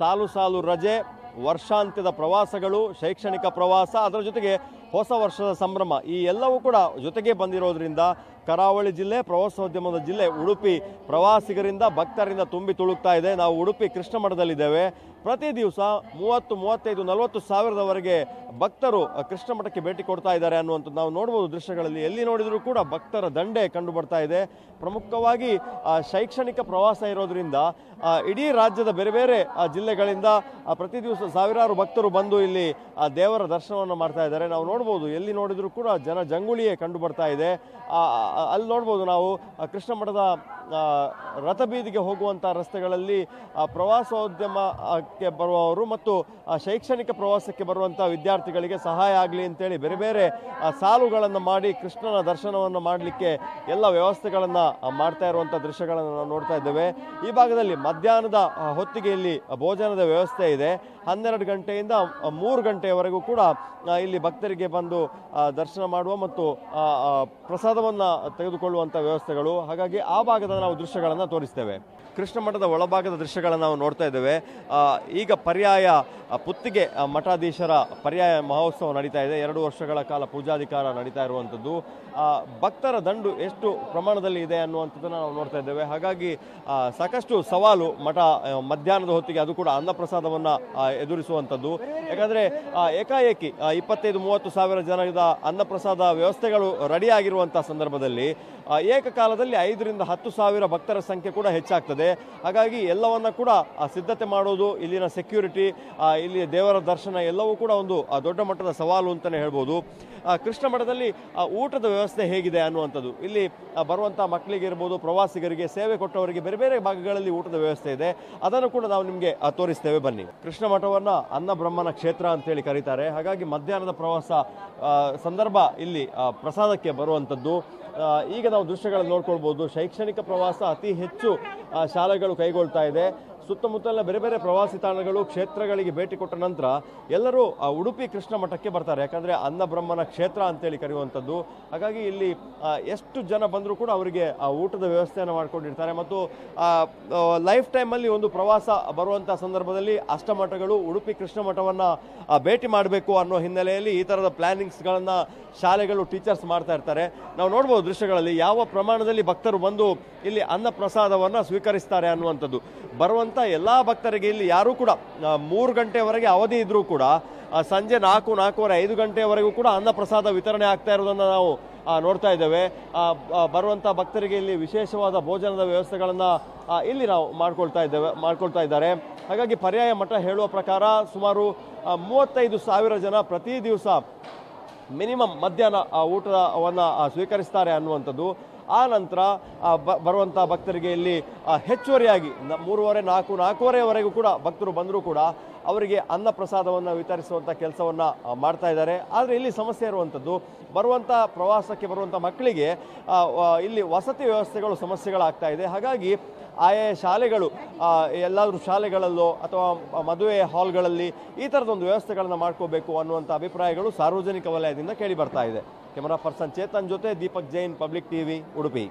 ಸಾಲು ಸಾಲು ರಜೆ ವರ್ಷಾಂತ್ಯದ ಪ್ರವಾಸಗಳು ಶೈಕ್ಷಣಿಕ ಪ್ರವಾಸ ಅದರ ಜೊತೆಗೆ ಹೊಸ ವರ್ಷದ ಸಂಭ್ರಮ. ಈ ಎಲ್ಲವೂ ಕೂಡ ಜೊತೆಗೆ ಬಂದಿರೋದ್ರಿಂದ ಕರಾವಳಿ ಜಿಲ್ಲೆ, ಪ್ರವಾಸೋದ್ಯಮದ ಜಿಲ್ಲೆ ಉಡುಪಿ ಪ್ರವಾಸಿಗರಿಂದ ಭಕ್ತರಿಂದ ತುಂಬಿ ತುಳುಕ್ತಾ ಇದೆ. ನಾವು ಉಡುಪಿ ಕೃಷ್ಣ ಮಠದಲ್ಲಿದ್ದೇವೆ ಪ್ರತಿ ದಿವಸ ಮೂವತ್ತು, ಮೂವತ್ತೈದು, ನಲವತ್ತು ಸಾವಿರದವರೆಗೆ ಭಕ್ತರು ಕೃಷ್ಣ ಮಠಕ್ಕೆ ಭೇಟಿ ಕೊಡ್ತಾ ಇದ್ದಾರೆ ಅನ್ನುವಂಥದ್ದು ನಾವು ನೋಡ್ಬೋದು ದೃಶ್ಯಗಳಲ್ಲಿ. ಎಲ್ಲಿ ನೋಡಿದರೂ ಕೂಡ ಭಕ್ತರ ದಂಡೆ ಕಂಡು ಬರ್ತಾ ಇದೆ. ಪ್ರಮುಖವಾಗಿ ಶೈಕ್ಷಣಿಕ ಪ್ರವಾಸ ಇರೋದ್ರಿಂದ ಇಡೀ ರಾಜ್ಯದ ಬೇರೆ ಬೇರೆ ಜಿಲ್ಲೆಗಳಿಂದ ಪ್ರತಿ ದಿವಸ ಸಾವಿರಾರು ಭಕ್ತರು ಬಂದು ಇಲ್ಲಿ ದೇವರ ದರ್ಶನವನ್ನು ಮಾಡ್ತಾ ಇದ್ದಾರೆ. ನಾವು ನೋಡ್ಬೋದು. ಎಲ್ಲಿ ನೋಡಿದ್ರು ಕೂಡ ಜನ ಜಂಗುಳಿಯೇ ಕಂಡು ಬರ್ತಾ ಇದೆ. ಅಲ್ಲಿ ನೋಡ್ಬೋದು ನಾವು ಕೃಷ್ಣ ಮಠದ ರಥಬೀದಿಗೆ ಹೋಗುವಂಥ ರಸ್ತೆಗಳಲ್ಲಿ ಪ್ರವಾಸೋದ್ಯಮಕ್ಕೆ ಬರುವವರು ಮತ್ತು ಶೈಕ್ಷಣಿಕ ಪ್ರವಾಸಕ್ಕೆ ಬರುವಂಥ ವಿದ್ಯಾರ್ಥಿಗಳಿಗೆ ಸಹಾಯ ಆಗಲಿ ಅಂತೇಳಿ ಬೇರೆ ಬೇರೆ ಸಾಲುಗಳನ್ನು ಮಾಡಿ ಕೃಷ್ಣನ ದರ್ಶನವನ್ನು ಮಾಡಲಿಕ್ಕೆ ಎಲ್ಲ ವ್ಯವಸ್ಥೆಗಳನ್ನು ಮಾಡ್ತಾ ಇರುವಂಥ ದೃಶ್ಯಗಳನ್ನು ನಾವು ನೋಡ್ತಾ ಇದ್ದೇವೆ. ಈ ಭಾಗದಲ್ಲಿ ಮಧ್ಯಾಹ್ನದ ಹೊತ್ತಿಗೆ ಇಲ್ಲಿ ಭೋಜನದ ವ್ಯವಸ್ಥೆ ಇದೆ. ಹನ್ನೆರಡು ಗಂಟೆಯಿಂದ ಮೂರು ಗಂಟೆಯವರೆಗೂ ಕೂಡ ಇಲ್ಲಿ ಭಕ್ತರಿಗೆ ಬಂದು ದರ್ಶನ ಮಾಡುವ ಮತ್ತು ಪ್ರಸಾದವನ್ನು ತೆಗೆದುಕೊಳ್ಳುವಂಥ ವ್ಯವಸ್ಥೆಗಳು. ಹಾಗಾಗಿ ಆ ಭಾಗದ ನಾವು ದೃಶ್ಯಗಳನ್ನು ತೋರಿಸ್ತೇವೆ. ಕೃಷ್ಣ ಮಠದ ಒಳಭಾಗದ ದೃಶ್ಯಗಳನ್ನು ನಾವು ನೋಡ್ತಾ ಇದ್ದೇವೆ. ಈಗ ಪರ್ಯಾಯ ಪುತ್ತಿಗೆ ಮಠಾಧೀಶರ ಪರ್ಯಾಯ ಮಹೋತ್ಸವ ನಡೀತಾ ಇದೆ. ಎರಡು ವರ್ಷಗಳ ಕಾಲ ಪೂಜಾಧಿಕಾರ ನಡೀತಾ ಇರುವಂಥದ್ದು ಭಕ್ತರ ದಂಡು ಎಷ್ಟು ಪ್ರಮಾಣದಲ್ಲಿ ಇದೆ ಅನ್ನುವಂಥದ್ದನ್ನು ನಾವು ನೋಡ್ತಾ ಇದ್ದೇವೆ. ಹಾಗಾಗಿ ಸಾಕಷ್ಟು ಸವಾಲು ಮಠ ಮಧ್ಯಾಹ್ನದ ಹೊತ್ತಿಗೆ ಅದು ಕೂಡ ಅನ್ನಪ್ರಸಾದವನ್ನು ಎದುರಿಸುವಂಥದ್ದು ಯಾಕಂದರೆ ಏಕಾಏಕಿ ಇಪ್ಪತ್ತೈದು, ಮೂವತ್ತು ಸಾವಿರ ಜನದ ಅನ್ನಪ್ರಸಾದ ವ್ಯವಸ್ಥೆಗಳು ರೆಡಿಯಾಗಿರುವಂಥ ಸಂದರ್ಭದಲ್ಲಿ ಏಕಕಾಲದಲ್ಲಿ ಐದರಿಂದ ಹತ್ತು ಸಾವಿರ ಭಕ್ತರ ಸಂಖ್ಯೆ ಕೂಡ ಹೆಚ್ಚಾಗ್ತದೆ. ಹಾಗಾಗಿ ಎಲ್ಲವನ್ನ ಕೂಡ ಸಿದ್ಧತೆ ಮಾಡೋದು, ಇಲ್ಲಿನ ಸೆಕ್ಯೂರಿಟಿ ಇಲ್ಲಿ ದೇವರ ದರ್ಶನ ಎಲ್ಲವೂ ಕೂಡ ಒಂದು ದೊಡ್ಡ ಮಟ್ಟದ ಸವಾಲು ಅಂತಲೇ ಹೇಳ್ಬೋದು. ಕೃಷ್ಣ ಮಠದಲ್ಲಿ ಊಟದ ವ್ಯವಸ್ಥೆ ಹೇಗಿದೆ ಅನ್ನುವಂಥದ್ದು. ಇಲ್ಲಿ ಬರುವಂಥ ಮಕ್ಕಳಿಗೆ ಇರ್ಬೋದು, ಪ್ರವಾಸಿಗರಿಗೆ ಸೇವೆ ಕೊಟ್ಟವರಿಗೆ ಬೇರೆ ಬೇರೆ ಭಾಗಗಳಲ್ಲಿ ಊಟದ ವ್ಯವಸ್ಥೆ ಇದೆ. ಅದನ್ನು ಕೂಡ ನಾವು ನಿಮಗೆ ತೋರಿಸ್ತೇವೆ. ಬನ್ನಿ. ಕೃಷ್ಣ ಮಠವನ್ನು ಅನ್ನ ಬ್ರಹ್ಮನ ಕ್ಷೇತ್ರ ಅಂತೇಳಿ ಕರೀತಾರೆ. ಹಾಗಾಗಿ ಮಧ್ಯಾಹ್ನದ ಪ್ರವಾಸ ಸಂದರ್ಭ ಇಲ್ಲಿ ಪ್ರಸಾದಕ್ಕೆ ಬರುವಂಥದ್ದು. ಈಗ ನಾವು ದೃಶ್ಯಗಳನ್ನು ನೋಡ್ಕೊಳ್ಬೋದು. ಶೈಕ್ಷಣಿಕ ಪ್ರವಾಸ ಅತಿ ಹೆಚ್ಚು ಶಾಲೆಗಳು ಕೈಗೊಳ್ತಾ ಇದೆ. ಸುತ್ತಮುತ್ತಲಿನ ಬೇರೆ ಬೇರೆ ಪ್ರವಾಸಿ ತಾಣಗಳು, ಕ್ಷೇತ್ರಗಳಿಗೆ ಭೇಟಿ ಕೊಟ್ಟ ನಂತರ ಎಲ್ಲರೂ ಆ ಉಡುಪಿ ಕೃಷ್ಣ ಮಠಕ್ಕೆ ಬರ್ತಾರೆ. ಯಾಕಂದರೆ ಅನ್ನಬ್ರಹ್ಮನ ಕ್ಷೇತ್ರ ಅಂತೇಳಿ ಕರೆಯುವಂಥದ್ದು. ಹಾಗಾಗಿ ಇಲ್ಲಿ ಎಷ್ಟು ಜನ ಬಂದರೂ ಕೂಡ ಅವರಿಗೆ ಆ ಊಟದ ವ್ಯವಸ್ಥೆಯನ್ನು ಮಾಡಿಕೊಂಡಿರ್ತಾರೆ. ಮತ್ತು ಲೈಫ್ ಟೈಮಲ್ಲಿ ಒಂದು ಪ್ರವಾಸ ಬರುವಂಥ ಸಂದರ್ಭದಲ್ಲಿ ಅಷ್ಟಮಠಗಳು, ಉಡುಪಿ ಕೃಷ್ಣ ಮಠವನ್ನು ಭೇಟಿ ಮಾಡಬೇಕು ಅನ್ನೋ ಹಿನ್ನೆಲೆಯಲ್ಲಿ ಈ ಥರದ ಪ್ಲ್ಯಾನಿಂಗ್ಸ್ಗಳನ್ನು ಶಾಲೆಗಳು, ಟೀಚರ್ಸ್ ಮಾಡ್ತಾ ಇರ್ತಾರೆ. ನಾವು ನೋಡ್ಬೋದು ದೃಶ್ಯಗಳಲ್ಲಿ ಯಾವ ಪ್ರಮಾಣದಲ್ಲಿ ಭಕ್ತರು ಬಂದು ಇಲ್ಲಿ ಅನ್ನ ಪ್ರಸಾದವನ್ನು ಸ್ವೀಕರಿಸ್ತಾರೆ ಅನ್ನುವಂಥದ್ದು. ಬರುವಂಥ ಎಲ್ಲ ಭಕ್ತರಿಗೆ ಇಲ್ಲಿ ಯಾರೂ ಕೂಡ ಮೂರು ಗಂಟೆವರೆಗೆ ಅವಧಿ ಇದ್ರೂ ಕೂಡ ಸಂಜೆ ನಾಲ್ಕು, ನಾಲ್ಕೂವರೆ, ಐದು ಗಂಟೆವರೆಗೂ ಕೂಡ ಅನ್ನ ಪ್ರಸಾದ ವಿತರಣೆ ಆಗ್ತಾ ಇರೋದನ್ನು ನಾವು ನೋಡ್ತಾ ಇದ್ದೇವೆ. ಬರುವಂಥ ಭಕ್ತರಿಗೆ ಇಲ್ಲಿ ವಿಶೇಷವಾದ ಭೋಜನದ ವ್ಯವಸ್ಥೆಗಳನ್ನು ಇಲ್ಲಿ ನಾವು ಮಾಡ್ಕೊಳ್ತಾ ಇದ್ದೇವೆ, ಮಾಡ್ಕೊಳ್ತಾ ಇದ್ದಾರೆ. ಹಾಗಾಗಿ ಪರ್ಯಾಯ ಮಠ ಹೇಳುವ ಪ್ರಕಾರ ಸುಮಾರು ಮೂವತ್ತೈದು ಸಾವಿರ ಜನ ಪ್ರತಿ ದಿವಸ ಮಿನಿಮಮ್ ಮಧ್ಯಾಹ್ನ ಊಟವನ್ನು ಸ್ವೀಕರಿಸ್ತಾರೆ ಅನ್ನುವಂಥದ್ದು. ಆ ನಂತರ ಬರುವಂಥ ಭಕ್ತರಿಗೆ ಇಲ್ಲಿ ಹೆಚ್ಚುವರಿಯಾಗಿ ಮೂರುವರೆ ನಾಲ್ಕು ನಾಲ್ಕೂವರೆವರೆಗೂ ಕೂಡ ಭಕ್ತರು ಬಂದರೂ ಕೂಡ ಅವರಿಗೆ ಅನ್ನ ಪ್ರಸಾದವನ್ನು ವಿತರಿಸುವಂಥ ಕೆಲಸವನ್ನು ಮಾಡ್ತಾ ಇದ್ದಾರೆ. ಆದರೆ ಇಲ್ಲಿ ಸಮಸ್ಯೆ ಇರುವಂಥದ್ದು ಬರುವಂಥ ಪ್ರವಾಸಕ್ಕೆ ಬರುವಂಥ ಮಕ್ಕಳಿಗೆ ಇಲ್ಲಿ ವಸತಿ ವ್ಯವಸ್ಥೆಗಳು ಸಮಸ್ಯೆಗಳಾಗ್ತಾ ಇದೆ. ಹಾಗಾಗಿ ಆಯಾ ಶಾಲೆಗಳು ಎಲ್ಲಾದರೂ ಶಾಲೆಗಳಲ್ಲೋ ಅಥವಾ ಮದುವೆ ಹಾಲ್ಗಳಲ್ಲಿ ಈ ಥರದೊಂದು ವ್ಯವಸ್ಥೆಗಳನ್ನು ಮಾಡ್ಕೋಬೇಕು ಅನ್ನುವಂಥ ಅಭಿಪ್ರಾಯಗಳು ಸಾರ್ವಜನಿಕ ವಲಯದಿಂದ ಕೇಳಿ ಬರ್ತಾ ಇದೆ. ಕ್ಯಾಮರಾ ಪರ್ಸನ್ ಚೇತನ್ ಜೊತೆ ದೀಪಕ್ ಜೈನ್ ಪಬ್ಲಿಕ್ ಟಿವಿ ಉಡುಪಿ